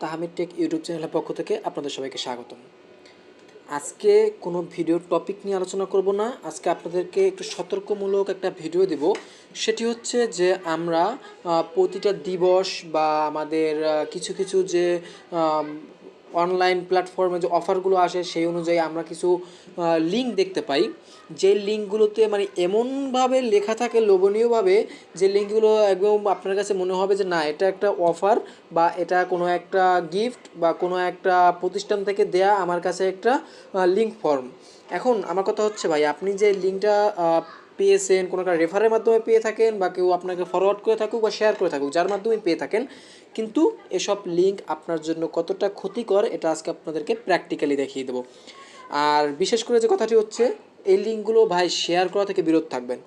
Tahamid take YouTube চ্যানেলের পক্ষ থেকে আপনাদের সবাইকে স্বাগতম। আজকে কোনো ভিডিওর টপিক নিয়ে আলোচনা করব না। আজকে আপনাদেরকে একটু সতর্কমূলক একটা ভিডিও দেব। সেটি হচ্ছে যে আমরা প্রতিটা দিবস বা আমাদের কিছু কিছু যে অনলাইন প্ল্যাটফর্মে যে অফারগুলো আসে, সেই অনুযায়ী আমরা কিছু লিঙ্ক দেখতে পাই। যে লিঙ্কগুলোতে মানে এমনভাবে লেখা থাকে, লোভনীয়ভাবে, যে লিঙ্কগুলো একদম আপনার কাছে মনে হবে যে, না, এটা একটা অফার বা এটা কোনো একটা গিফট বা কোনো একটা প্রতিষ্ঠান থেকে দেয়া আমার কাছে একটা লিঙ্ক ফর্ম এখন আমার কথা হচ্ছে ভাই, আপনি যে লিঙ্কটা পেয়েছেন, কোনো একটা রেফারের মাধ্যমে পেয়ে থাকেন বা কেউ আপনাকে ফরওয়ার্ড করে থাকুক বা শেয়ার করে থাকুক, যার মাধ্যমে পেয়ে থাকেন। কিন্তু এসব লিঙ্ক আপনার জন্য কতটা ক্ষতিকর, এটা আজকে আপনাদেরকে প্র্যাকটিক্যালি দেখিয়ে দেবো। আর বিশেষ করে যে কথাটি হচ্ছে, এই লিঙ্কগুলো ভাই শেয়ার করা থেকে বিরত থাকবেন।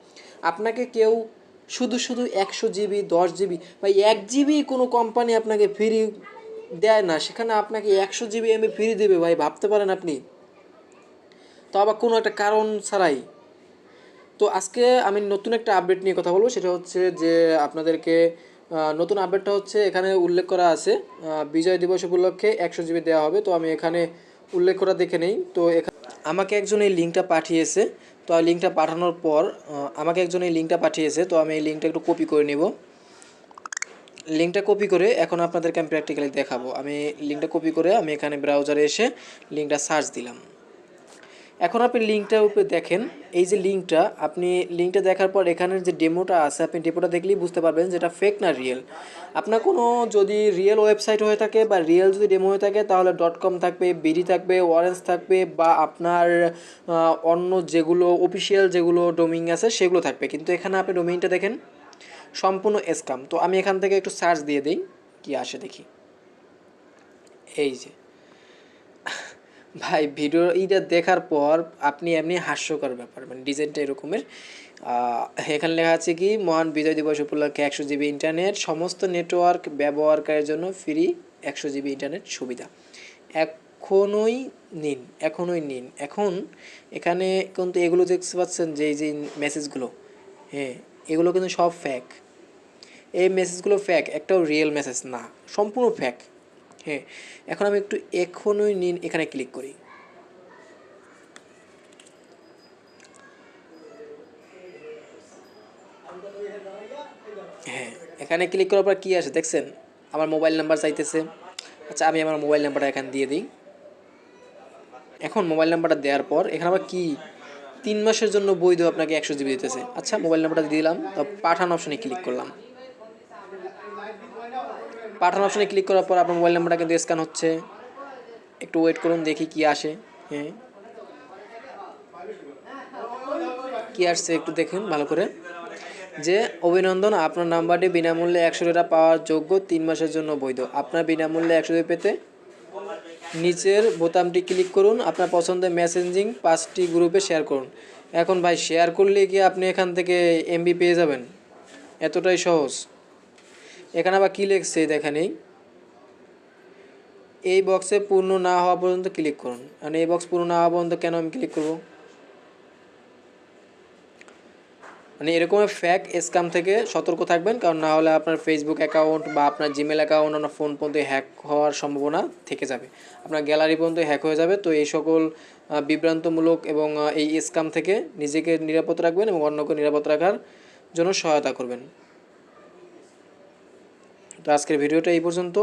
আপনাকে কেউ শুধু শুধু একশো জিবি দশ জিবি বা এক জিবি কোনো কোম্পানি আপনাকে ফ্রি দেয় না, সেখানে আপনাকে একশো জিবি এমবি ফ্রি দেবে ভাই, ভাবতে পারেন আপনি? তো আবার কোনো একটা কারণ ছাড়াই। তো আজকে আমি নতুন একটা আপডেট নিয়ে কথা বলব। সেটা হচ্ছে যে আপনাদেরকে নতুন আপডেটটা হচ্ছে এখানে উল্লেখ করা আছে। বিজয় দিবস উপলক্ষে একশো জিবি দেওয়া হবে। তো আমি এখানে উল্লেখ করা দেখে নেই। তো আমাকে একজন এই লিঙ্কটা পাঠিয়েছে। তো লিঙ্কটা পাঠানোর পর আমাকে একজন এই লিঙ্কটা পাঠিয়েছে। তো আমি এই লিঙ্কটা একটু কপি করে নেব। লিঙ্কটা কপি করে এখন আপনাদেরকে আমি প্র্যাকটিক্যালি দেখাবো। আমি লিঙ্কটা কপি করে আমি এখানে ব্রাউজারে এসে লিঙ্কটা সার্চ দিলাম। এখন আপনি লিঙ্কটার উপরে দেখেন, এই যে লিঙ্কটা আপনি লিঙ্কটা দেখার পর এখানের যে ডেমোটা আছে, আপনি ডেমোটা দেখলেই বুঝতে পারবেন যেটা ফেক না রিয়েল আপনার কোনো যদি রিয়েল ওয়েবসাইট হয়ে থাকে বা রিয়েল যদি ডেমো হয়ে থাকে, তাহলে ডট কম থাকবে বিডি থাকবে অরেঞ্জ থাকবে বা আপনার অন্য যেগুলো অফিসিয়াল যেগুলো ডোমিং আছে, সেগুলো থাকবে। কিন্তু এখানে আপনি ডোমিংটা দেখেন, সম্পূর্ণ স্কাম তো আমি এখান থেকে একটু সার্চ দিয়ে দিই, কি আসে দেখি। এই যে। ভাই ভিডিও এইটা দেখার পর আপনি এমনি হাস্যকর ব্যাপার মানে ডিজাইনটা এরকমের। এখানে লেখা আছে কি, মহান বিজয় দিবস উপলক্ষে একশো জিবি ইন্টারনেট সমস্ত নেটওয়ার্ক ব্যবহারকারীর জন্য ফ্রি একশো জিবি ইন্টারনেট সুবিধা। এখনই নিন এখনই নিন। এখন এখানে কিন্তু এগুলো দেখতে পাচ্ছেন যে যে মেসেজগুলো হ্যাঁ এগুলো কিন্তু সব ফ্যাক এই মেসেজগুলো ফ্যাক একটাও রিয়েল মেসেজ না, সম্পূর্ণ ফ্যাক হ্যাঁ এখন আমি একটু এখনই নিন, এখানে ক্লিক করি। হ্যাঁ এখানে ক্লিক করার পর কী আসে দেখছেন? আমার মোবাইল নাম্বার চাইতেছে। আচ্ছা আমি আমার মোবাইল নাম্বারটা এখানে দিয়ে দিই। এখন মোবাইল নাম্বারটা দেওয়ার পর এখানে আবার কি? তিন মাসের জন্য বৈধ আপনাকে একশো জিবি দিতেছে। আচ্ছা মোবাইল নাম্বারটা দিয়ে দিলাম। তো পাঠান অপশনে ক্লিক করলাম। পাঠান অপশনে ক্লিক করার পর আপনার মোবাইল নাম্বারটা কিন্তু স্ক্যান হচ্ছে। একটু ওয়েট করুন, দেখি কি আসে। হ্যাঁ। কি আসছে একটু দেখুন ভালো করে। যে, অভিনন্দন, আপনার নাম্বারটি বিনামূল্যে একশো টাকা পাওয়ার যোগ্য তিন মাসের জন্য বৈধ। আপনার বিনামূল্যে একশো টাকা পেতে নিচের বোতামটি ক্লিক করুন, আপনার পছন্দের মেসেঞ্জিং পাঁচটি গ্রুপে শেয়ার করুন। এখন ভাই শেয়ার করলে কি আপনি এখান থেকে এমবি পেয়ে যাবেন? এতটাই সহজ। এখানে আবার কী লিখছে? দেখেনি এই। বক্সে পূর্ণ না হওয়া পর্যন্ত ক্লিক করুন। মানে এই বক্স পূর্ণ না হওয়া পর্যন্ত কেন আমি ক্লিক করব? মানে এরকম ফ্যাক স্ক্যাম থেকে সতর্ক থাকবেন, কারণ না হলে আপনার ফেসবুক অ্যাকাউন্ট বা আপনার জিমেল অ্যাকাউন্ট আপনার ফোন পর্যন্ত হ্যাক হওয়ার সম্ভাবনা থেকে যাবে। আপনার গ্যালারি পর্যন্ত হ্যাক হয়ে যাবে। তো এই সকল বিভ্রান্তমূলক এবং এই স্ক্যাম থেকে নিজেকে নিরাপদ রাখবেন এবং অন্যকে নিরাপদ রাখার জন্য সহায়তা করবেন। তো আজকের ভিডিওটা এই পর্যন্ত।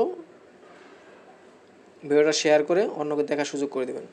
ভিডিওটা শেয়ার করে অন্যকে দেখার সুযোগ করে দেবেন।